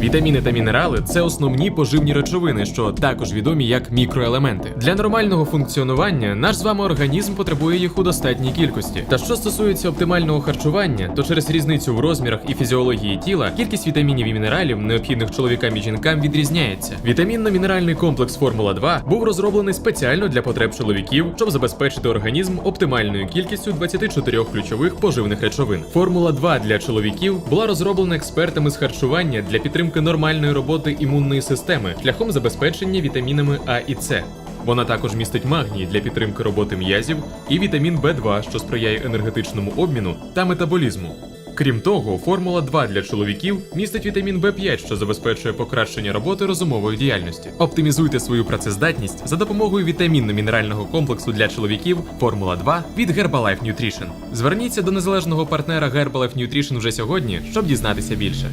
Вітаміни та мінерали це основні поживні речовини, що також відомі як мікроелементи. Для нормального функціонування наш з вами організм потребує їх у достатній кількості. Та що стосується оптимального харчування, то через різницю в розмірах і фізіології тіла кількість вітамінів і мінералів, необхідних чоловікам і жінкам, відрізняється. Вітамінно-мінеральний комплекс Формула 2 був розроблений спеціально для потреб чоловіків, щоб забезпечити організм оптимальною кількістю 24 ключових поживних речовин. Формула 2 для чоловіків була розроблена експертами з харчування для підтримки нормальної роботи імунної системи шляхом забезпечення вітамінами А і С. Вона також містить магній для підтримки роботи м'язів і вітамін В2, що сприяє енергетичному обміну та метаболізму. Крім того, формула 2 для чоловіків містить вітамін В5, що забезпечує покращення роботи розумової діяльності. Оптимізуйте свою працездатність за допомогою вітамінно-мінерального комплексу для чоловіків Формула 2 від Herbalife Nutrition. Зверніться до незалежного партнера Herbalife Nutrition вже сьогодні, щоб дізнатися більше.